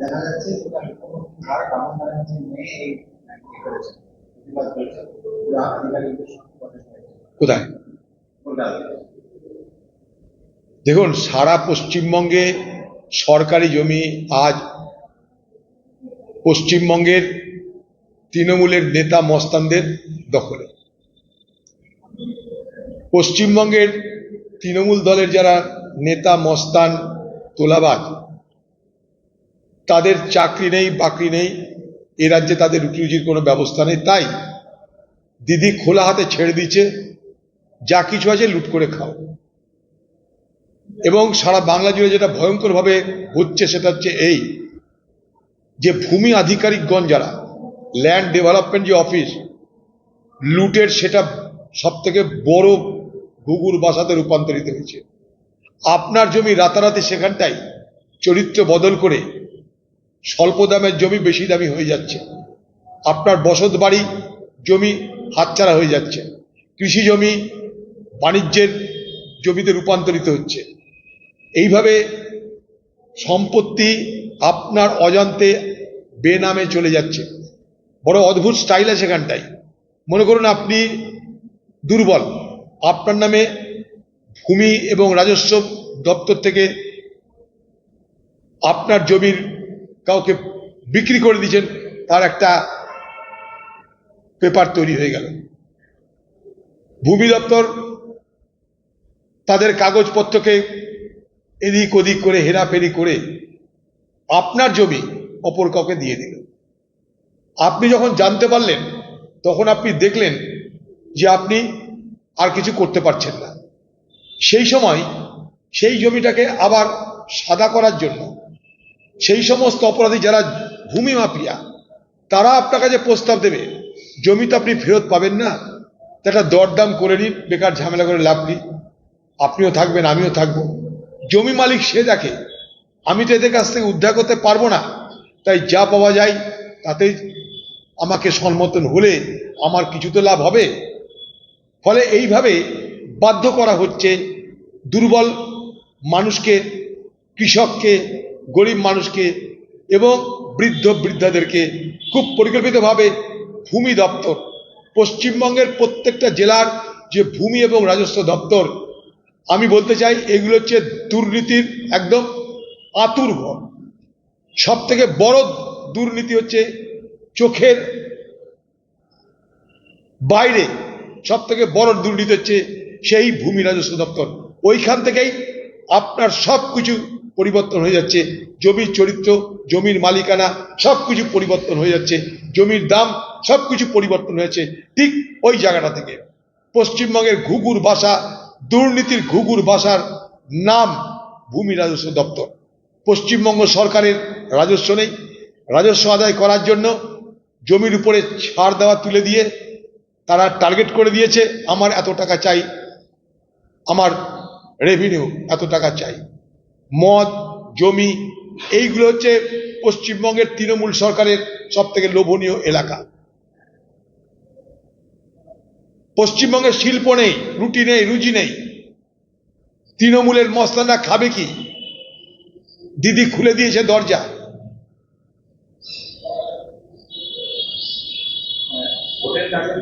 দেখা যাচ্ছে আর কামন ব্যানার্জি মেয়ে এই করেছে প্রতিবাদ করেছে পুরো আধিকারিকদের সঙ্গে কথা হয়েছে। কোথায়? দেখুন সারা পশ্চিমবঙ্গে সরকারি জমি আজ পশ্চিমবঙ্গের তৃণমূলের নেতা মস্তানদের দখলে। পশ্চিমবঙ্গের তৃণমূল দলের যারা নেতা মস্তান তোলাবাজ তাদের চাকরি নেই, বাকরি নেই, এ রাজ্যে তাদের রুটি রুজির কোনো ব্যবস্থা নেই, তাই দিদি খোলা হাতে ছেড়ে দিচ্ছে যা কিছু আছে লুট করে খাও। এবং সারা বাংলা জুড়ে যেটা ভয়ঙ্করভাবে হচ্ছে সেটা হচ্ছে এই, যে ভূমি আধিকারিকগণ যারা ল্যান্ড ডেভেলপমেন্ট যে অফিস লুটের সেটা সব থেকে বড় ঘুঘুর বাসাতে রূপান্তরিত হয়েছে। আপনার জমি রাতারাতি সেখানটাই চরিত্র বদল করে স্বল্প দামের জমি বেশি দামি হয়ে যাচ্ছে। আপনার বসত বাড়ি, জমি হাতছাড়া হয়ে যাচ্ছে। কৃষি জমি বাণিজ্যের জমিতে রূপান্তরিত হচ্ছে। এইভাবে সম্পত্তি আপনার অজান্তে বেনামে চলে যাচ্ছে। বড় অদ্ভুত স্টাইল আছে সেখানটাই মনে করুন আপনি দুর্বল। আপনার নামে ভূমি এবং রাজস্ব দপ্তর থেকে আপনার জমির কাউকে বিক্রি করে দিয়েছেন, তার একটা পেপার তৈরি হয়ে গেল। ভূমি দপ্তর তাদের কাগজপত্রকে এদিক ওদিক করে, হেরাফেরি করে আপনার জমি অপর কাউকে দিয়ে দিল। আপনি যখন জানতে পারলেন, তখন আপনি দেখলেন যে আপনি আর কিছু করতে পারছেন না। সেই সময় সেই জমিটাকে আবার সাদা করার জন্য সেই সমস্ত অপরাধী যারা ভূমি মাফিয়া, তারা আপনার কাছে প্রস্তাব দেবে জমি তো আপনি ফেরত পাবেন না একটা দরদাম করে নিন, বেকার ঝামেলা করে লাভ নেই। আপনিও থাকবেন, আমিও থাকব। জমি মালিক সে দেখে, আমি তো এদের কাছ থেকে উদ্ধার করতে পারব না, তাই যা পাওয়া যায়, তাতেই আমাকে সম্মতন হলে আমার কিছু তো লাভ হবে। ফলে এইভাবে বাধ্য করা হচ্ছে দুর্বল মানুষকে, কৃষককে গরিব মানুষকে এবং বৃদ্ধ বৃদ্ধাদেরকে খুব পরিকল্পিতভাবে ভূমি দপ্তর, পশ্চিমবঙ্গের প্রত্যেকটা জেলার যে ভূমি এবং রাজস্ব দপ্তর, আমি বলতে চাই এগুলো হচ্ছে দুর্নীতির একদম আতুর ঘর। সব থেকে বড় দুর্নীতি হচ্ছে চোখের বাইরে সব থেকে বড় দুর্নীতি হচ্ছে সেই ভূমি রাজস্ব দপ্তর। ওইখান থেকেই আপনার সব কিছু পরিবর্তন হয়ে যাচ্ছে। জমির চরিত্র, জমির মালিকানা সব কিছু পরিবর্তন হয়ে যাচ্ছে। জমির দাম সব কিছু পরিবর্তন হয়েছে ঠিক ওই জায়গাটা থেকে। পশ্চিমবঙ্গের ঘুঘুর ভাষা দুর্নীতির ঘুঘুর ভাষার নাম ভূমি রাজস্ব দপ্তর। পশ্চিমবঙ্গ সরকারের রাজস্ব নেই। রাজস্ব আদায় করার জন্য জমির উপরে ছাড় দেওয়া তুলে দিয়ে তারা টার্গেট করে দিয়েছে, আমার এত টাকা চাই। আমার রেভিনিউ এত টাকা চাই। মদ, জমি, এইগুলো হচ্ছে পশ্চিমবঙ্গের তৃণমূল সরকারের সব থেকে লোভনীয় এলাকা। পশ্চিমবঙ্গের শিল্প নেই, রুটি নেই, রুজি নেই। তৃণমূলের মস্তানা খাবে কি? দিদি খুলে দিয়েছে দরজা।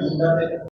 গুন্ডাদের